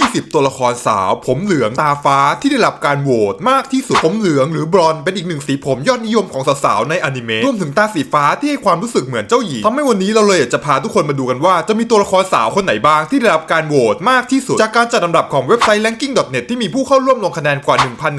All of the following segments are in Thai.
20 ตัวละครสาว ผมเหลืองตาฟ้าที่ได้รับการโหวตมากที่สุดผมเหลืองหรือบรอนเป็นอีกหนึ่งสีผมยอดนิยมของสาวๆในอนิเมะรวมถึงตาสีฟ้าที่ให้ความรู้สึกเหมือนเจ้าหญิงทำให้วันนี้เราเลยอยากจะพาทุกคนมาดูกันว่า จะมีตัวละครสาวคนไหนบ้างที่ได้รับการโหวตมากที่สุด จากการจัดอันดับของเว็บไซต์ ranking.net ที่มีผู้เข้าร่วมลงคะแนนกว่า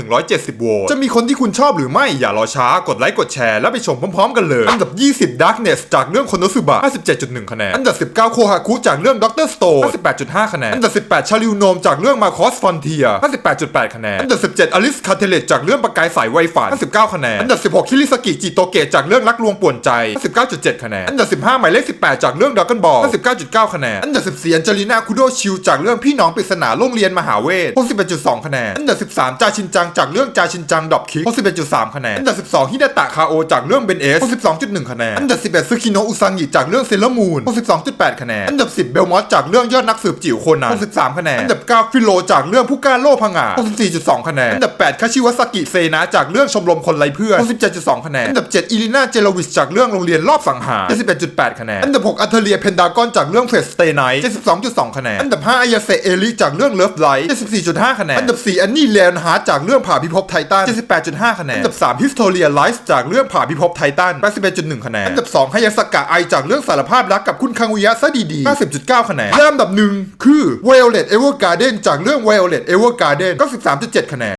1,170โหวตจะมีคนที่คุณชอบหรือไม่อย่ารอช้ากดไลค์กดแชร์แล้วไปชมพร้อมๆ กันเลยอันดับ 20 Darkness จากเรื่องคนโนสึบะ 57.1 คะแนนอันดับ 19 โคฮาคุจากเรื่อง Doctor Stone 58.5 คะแนนอันดับ 18 ชาลิวโนนมจากเรื่อง Marcos Frontier 58.8 คะแนน อันดับ 17อลิสคาเทเลตจากเรื่องประกายสายไวฝัน59 คะแนน อันดับ 16คิริสกิจิโตเกะจากเรื่องรักลวงป่วนใจ59.7 คะแนน อันดับ 15 หมายเลข 18 จากเรื่อง Dragon Ball 59.9 คะแนน อันดับ 14อันเจลิน่าคุโดชิวจากเรื่องพี่น้องปริศนาโรงเรียนมหาเวท61.2 คะแนน อันดับ 13 จาชินจังจากเรื่องจาชินจังดอบคิก61.3 คะแนน อันดับ 12ฮิดะตะคาโอจากเรื่องเบนเอส62.1 คะแนน อันดับ 11ซึคิโนะอุซังิจากเรื่องเซเลมูน62.8 คะแนน อันดับ 10 เบลมอสจากเรื่องยอดนักสืบจิ๋วโคนัน63 คะแนนอันดับ 9 ฟิโลจากเรื่องผู้กล้าโล่พังงา64.2 คะแนน อันดับ 8 คาชิวะสกิเซนะจากเรื่องชมรมคนไร้เพื่อน67.2 คะแนน อันดับ 7 อิลิน่าเจลวิชจากเรื่องโรงเรียนรอบสังหาร71.8 คะแนน อันดับ 6 อัเทเลียเพนดากอนจากเรื่องเฟสเตย์ไนท์72.2 คะแนน อันดับ 5 อายาเซเอลิจากเรื่องเลิฟไลท์74.5 คะแนน อันดับ 4 อันนี่เลนฮาร์ดจากเรื่องผ่าพิภพไททัน78.5 คะแนน อันดับ 3 ฮิสโทเรียไลฟ์จากเรื่องผ่าพิภพไททัน81.1 คะแนน อันดับ 2 ฮายาสกะไอจากเรื่องสารภาพรักกับคุณคังอุยะซะดีๆ50.9 คะแนนและอันดับหนึ่งคือ Violet Garden จากเรื่อง Violet Evergarden ก็ 13.7 คะแนน